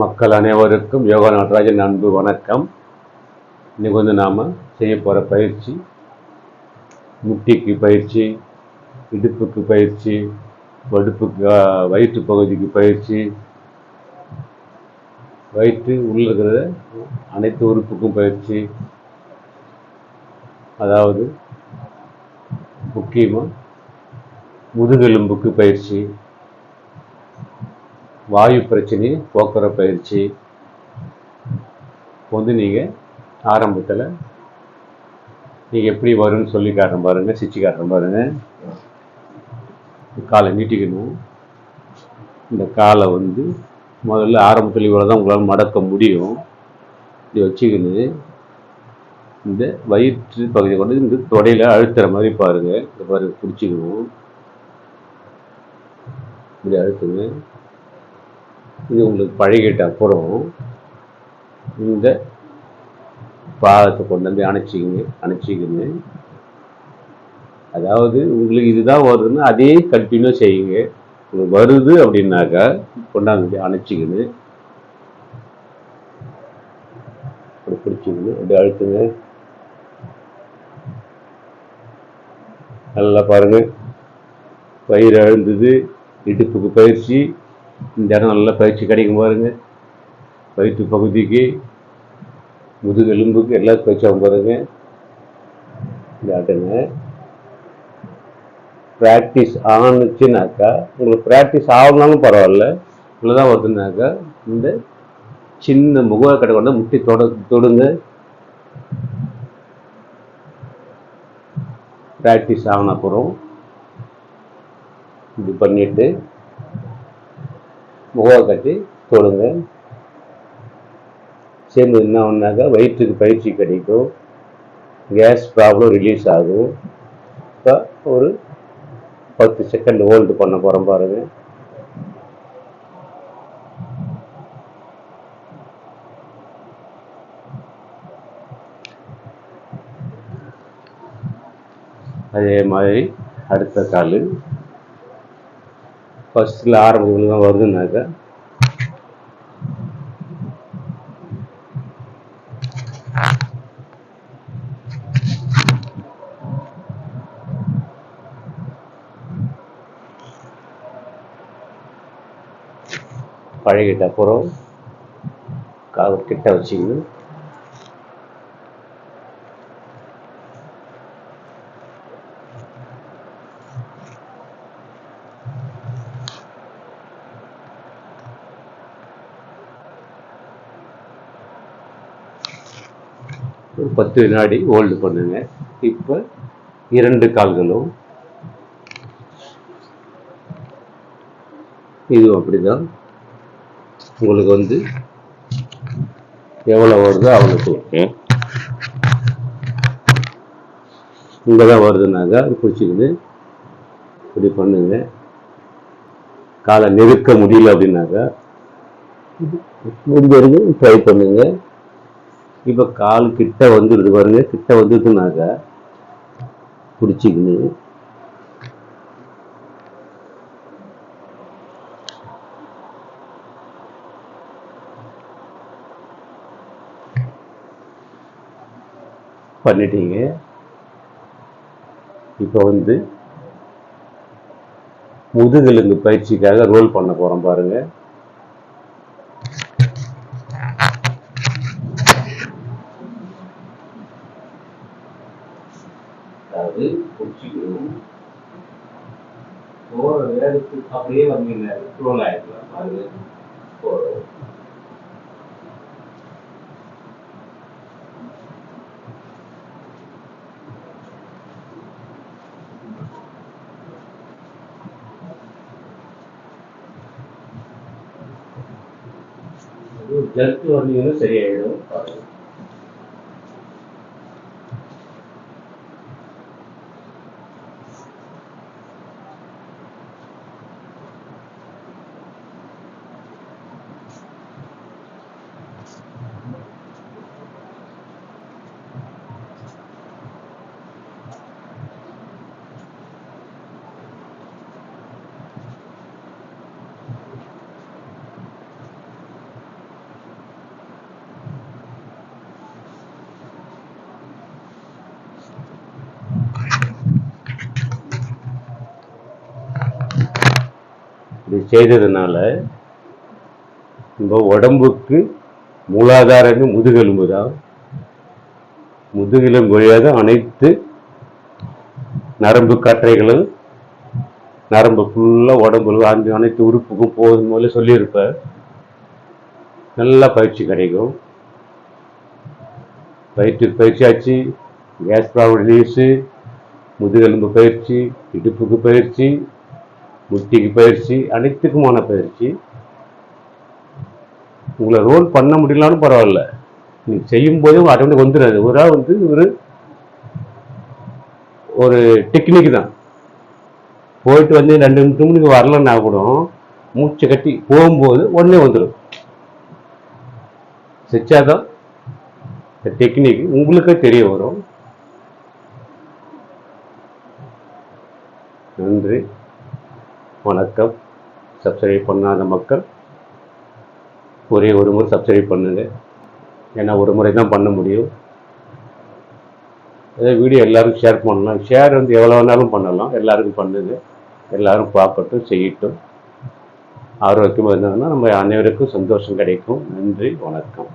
மக்கள் அனைவருக்கும் யோகா நடராஜன் அன்பு வணக்கம். இன்னைக்கு வந்து நாம் செய்ய போகிற பயிற்சி முட்டிக்கு பயிற்சி இடுப்புக்கு பயிற்சி வடுப்புக்கு வயிற்று பகுதிக்கு பயிற்சி. வயிற்று உள்ள இருக்கிற அனைத்து உறுப்புக்கும் பயிற்சி. அதாவது முக்கியமாக முதுகெலும்புக்கு பயிற்சி. வாயு பிரச்சனையை போக்குற பயிற்சி வந்து நீங்கள் ஆரம்பத்தில் நீங்கள் எப்படி வரும்னு சொல்லி காட்டுறேன் பாருங்கள் சிச்சு காட்டுறேன் பாருங்கள் காலை நீட்டிக்கணும். இந்த காலை வந்து முதல்ல ஆரம்பத்தில் இவ்வளோ தான் உங்களால் மடக்க முடியும். இது வச்சுக்கின்னு இந்த வயிற்று பகுதியை கொண்டு இந்த தொடையில் அழுத்துற மாதிரி பாருங்கள் இந்த பாருங்கள் பிடிச்சிக்கணும். இப்படி அழுத்துங்க. இது உங்களுக்கு பழகிட்ட அப்புறம் இந்த பாதத்தை கொண்டு வந்து அணைச்சிக்கிங்க அணைச்சிக்கின்னு அதாவது உங்களுக்கு இதுதான் வருதுன்னா அதே கண்டினியூ செய்யுங்க. உங்களுக்கு வருது அப்படின்னாக்கா கொண்டாந்து அணைச்சிக்கின்னு அப்படி பிடிச்சிக்கின்னு அப்படி அழுத்துங்க. நல்லா பாருங்க. பயிர் அழுந்தது இடுப்புக்கு பயிற்சி. இந்த இடம் நல்லா பயிற்சி கிடைக்கும் பாருங்க. வயிற்று பகுதிக்கு முதுகெலும்புக்கு எல்லாம் பயிற்சி ஆகும் பாருங்க. இந்த ஆட்டுங்க. ப்ராக்டிஸ் ஆணுச்சுனாக்கா உங்களுக்கு ப்ராக்டிஸ் ஆகணும்னாலும் பரவாயில்ல. இவ்வளோ தான் வருதுனாக்கா இந்த சின்ன முக கடை கொண்டு முட்டி தொட தொடுங்க. ப்ராக்டிஸ் ஆன அப்புறம் இது பண்ணிவிட்டு முகம் கட்டி தொழுங்க. சேர்ந்து என்ன ஒன்றாக்கா வயிற்றுக்கு பயிற்சி கிடைக்கும். கேஸ் ப்ராப்ளம் ரிலீஸ் ஆகும். இப்போ ஒரு பத்து செகண்ட் ஹோல்டு பண்ண போகிறோம் பாருங்க. அதே மாதிரி அடுத்த காலில் ஃபஸ்ட்டில் ஆரம்பத்தில் தான் வருதுனாக்கா பழகிட்ட அப்புறம் கிட்ட வச்சுக்கணும். ஒரு பத்து வினாடி ஹோல்டு பண்ணுங்க. இப்போ இரண்டு கால்களும். இதுவும் அப்படிதான். உங்களுக்கு வந்து எவ்வளோ வருதோ அவ்வளோக்கு இங்கே தான் வருதுனாக்கா அது பிடிச்சிக்கிது இப்படி பண்ணுங்க. காலை நெருக்க முடியல அப்படின்னாக்கா முடிஞ்ச வரைக்கும் ட்ரை பண்ணுங்க. இப்போ கால் கிட்ட வந்துடுது பாருங்க. கிட்ட வந்துடுதுனாக்கா பிடிச்சிக்கின்னு பண்ணிட்டீங்க. இப்போ வந்து முதுகெலும்பு பயிற்சிக்காக ரோல் பண்ண போறோம் பாருங்க. அதாவது குச்சிகளும் போற வேகத்துக்கு அப்படியே வந்தீங்க. ட்ரோல் ஆயிடலாம் அது போறோம். ஜர்க்கு வந்தீங்கன்னா சரியாயிடும். பாருங்க. இது செய்ததுனால நம்ம உடம்புக்கு மூலாதாரமே முதுகெலும்பு தான் முதுகெலும்பு வழியாக அனைத்து நரம்பு கற்றைகளும் நரம்பு ஃபுல்லாக உடம்புல அந்த அனைத்து உறுப்புக்கும் போதும் போல சொல்லியிருப்பேன் நல்லா பயிற்சி கிடைக்கும். பயிற்சி பயிற்சி ஆச்சு கேஸ் ப்ராப்ளம் ரிலீஸு முதுகெலும்பு பயிற்சி இடுப்புக்கு பயிற்சி புத்திக்கு பயிற்சி அனைத்துக்குமான பயிற்சி. உங்களை ரோல் பண்ண முடியலனாலும் பரவாயில்ல. நீங்கள் செய்யும்போதே உங்கள் ஆட்டோமேட்டிக் வந்துடாது. ஒரு ஆள் வந்து ஒரு ஒரு டெக்னிக் தான். போயிட்டு வந்து ரெண்டு நிமிஷம் நீங்கள் வரலன்னா கூட மூச்சை கட்டி போகும்போது உடனே வந்துடும். சிச்சாதான் இந்த டெக்னிக் உங்களுக்கே தெரிய வரும். நன்றி. வணக்கம். சப்ஸ்கிரைப் பண்ணாத மக்கள் ஒரே ஒரு முறை சப்ஸ்கிரைப் பண்ணுங்க. ஏன்னா ஒரு முறை தான் பண்ண முடியும். அதே வீடியோ எல்லாருக்கும் ஷேர் பண்ணலாம். ஷேர் வந்து எவ்வளோ வேணாலும் பண்ணலாம். எல்லாருக்கும் பண்ணுங்க. எல்லாரும் பார்க்கட்டும் செய்யட்டும். ஆரோக்கியமாக இருந்தாங்கன்னா நம்ம அனைவருக்கும் சந்தோஷம் கிடைக்கும். நன்றி வணக்கம்.